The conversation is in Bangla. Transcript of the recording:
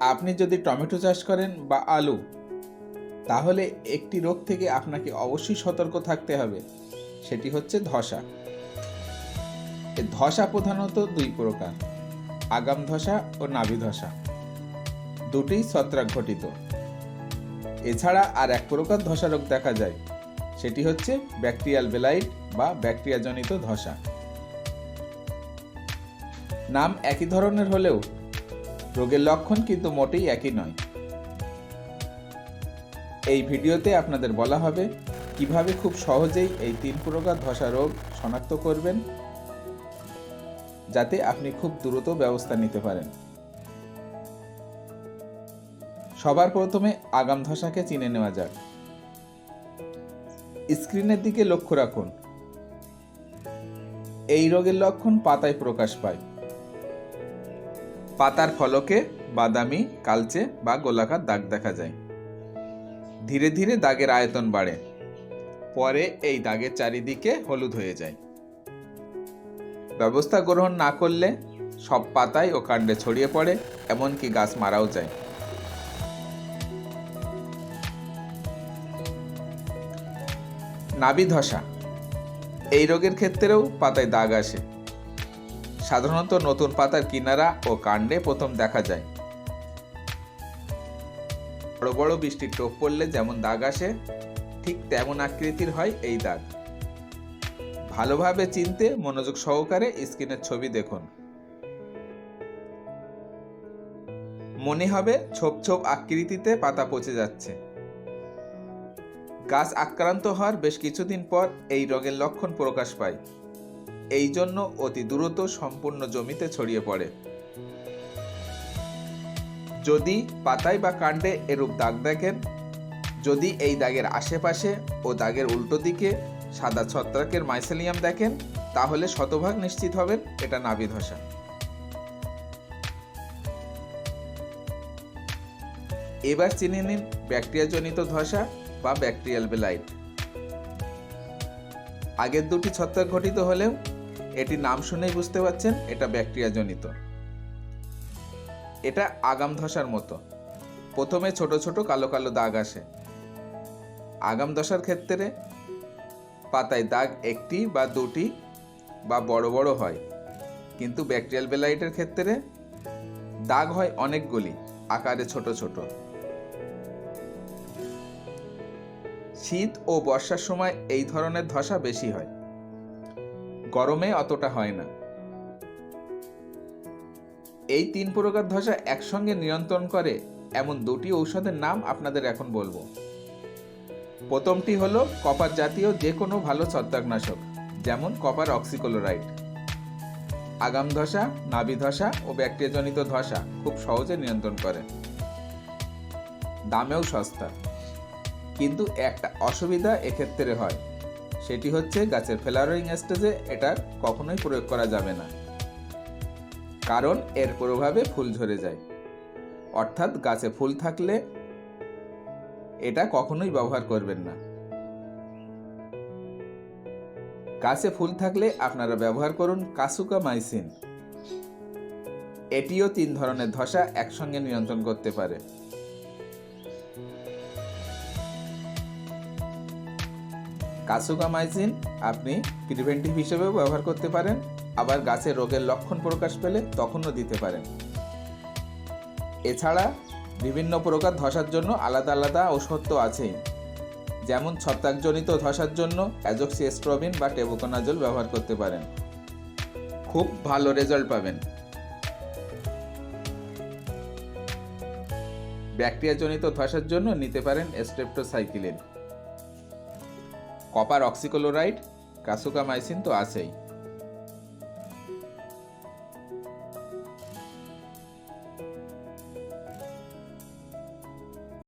আপনি যদি টমেটো চাষ করেন বা আলু, তাহলে একটি রোগ থেকে আপনাকে অবশ্যই সতর্ক থাকতে হবে। সেটি হচ্ছে ধসা। ধসা প্রধানত দুই প্রকার, আগাম ধসা ও নাভি ধসা। দুটিই ছত্রাক ঘটিত। এছাড়া আর এক প্রকার ধসা রোগ দেখা যায়, সেটি হচ্ছে ব্যাকটেরিয়াল বেলাইট বা ব্যাকটেরিয়াজনিত ধসা। নাম একই ধরনের হলেও রোগের লক্ষণ কিন্তু মোটেই একই নয়। এই ভিডিওতে আপনাদের বলা হবে, কীভাবে খুব সহজেই এই তিন প্রকার ধসা রোগ শনাক্ত করবেন, যাতে আপনি খুব দ্রুত ব্যবস্থা নিতে পারেন। সবার প্রথমে আগাম ধসাকে চিনে নেওয়া যাক। স্ক্রিনের দিকে লক্ষ্য রাখুন। এই রোগের লক্ষণ পাতায় প্রকাশ পায়। পাতার ফলকে বাদামি, কালচে বা গোলাকার দাগ দেখা যায়। ধীরে ধীরে দাগের আয়তন বাড়ে। পরে এই দাগের চারিদিকে হলুদ হয়ে যায়। ব্যবস্থা গ্রহণ না করলে সব পাতায় ও কাণ্ডে ছড়িয়ে পড়ে, এমনকি গাছ মারাও যায়। নাবি ধসা এই রোগের ক্ষেত্রেও পাতায় দাগ আসে। সাধারণত নতুন পাতার কিনারা ও কাণ্ডে প্রথম দেখা যায়। বড় বড় বৃষ্টির টোপ পড়লে যেমন দাগ আসে, ঠিক তেমন আকৃতির হয় এই দাগ। ভালোভাবে চিনতে মনোযোগ সহকারে স্ক্রিনের ছবি দেখুন। মনে হবে ছোপ ছোপ আকৃতিতে পাতা পচে যাচ্ছে। গাছ আক্রান্ত হওয়ার বেশ কিছুদিন পর এই রোগের লক্ষণ প্রকাশ পায়। এই জন্য অতি দ্রুত সম্পূর্ণ জমিতে ছড়িয়ে পড়ে। যদি পাতায় বা কাণ্ডে এরূপ দাগ দেখেন, যদি এই দাগের আশেপাশে ও দাগের উল্টো দিকে সাদা ছত্রাকের মাইসেলিয়াম দেখেন, তাহলে শতভাগ নিশ্চিত হবেন এটা নাভি ধসা এবার চিনে নিন ব্যাকটেরিয়াজনিত ধসা বা ব্যাকটেরিয়াল বেলাইট। আগের দুটি ছত্রাক ঘটিত হলেও এটি নাম শুনেই বুঝতে পারছেন, এটা ব্যাকটেরিয়া জনিত এটা আগাম ধসার মতো। প্রথমে ছোট ছোট কালো কালো দাগ আসে। আগাম দশার ক্ষেত্রে পাতায় দাগ একটি বা দুটি বা বড় বড় হয়। কিন্তু ব্যাকটেরিয়াল বেলাইটের ক্ষেত্রে দাগ হয় অনেকগুলি আকারে ছোট ছোট। শীত ও বর্ষার সময় এই ধরনের ধসা বেশি হয়। গরমে অতটা হয় না। এই তিন প্রকার ধসা একসঙ্গে নিয়ন্ত্রণ করে, এমন দুটি ঔষধের নাম আপনাদের এখন বলব। প্রথমটি হলো কপার জাতীয় যে কোনো ভালো ছত্রাকনাশক, যেমন কপার অক্সিক্লোরাইড। আগাম ধসা, নাভি ধসা ও ব্যাকটেরিয়াজনিত ধসা খুব সহজে নিয়ন্ত্রণ করে। দামেও সস্তা। কিন্তু একটা অসুবিধা এক্ষেত্রে হয়। সেটি হচ্ছে গাছের ফ্লাওয়ারিং স্টেজে এটা কখনোই প্রয়োগ করা যাবে না। কারণ এর প্রভাবে ফুল ঝরে যায়। অর্থাৎ গাছে ফুল থাকলে এটা কখনোই ব্যবহার করবেন না। গাছে ফুল থাকলে আপনারা ব্যবহার করুন কাসুকা মাইসিন। এটিও তিন ধরনের ধসা একসঙ্গে নিয়ন্ত্রণ করতে পারে। কাসুকামাইসিন আপনি প্রিভেন্টিভ হিসেবেও ব্যবহার করতে পারেন। আবার গাছের রোগের লক্ষণ প্রকাশ পেলে তখনও দিতে পারেন। এছাড়া বিভিন্ন প্রকার ধসার জন্য আলাদা আলাদা ঔষধ তো আছেই। যেমন ছত্রাকজনিত ধসার জন্য অ্যাজক্সিস্ট্রবিন বা টেবুকোনাজল ব্যবহার করতে পারেন। খুব ভালো রেজাল্ট পাবেন। ব্যাকটেরিয়াজনিত ধসার জন্য নিতে পারেন স্ট্রেপ্টোসাইক্লিন কপার অক্সিক্লোরাইড কাসুকামাইসিন তো আছেই।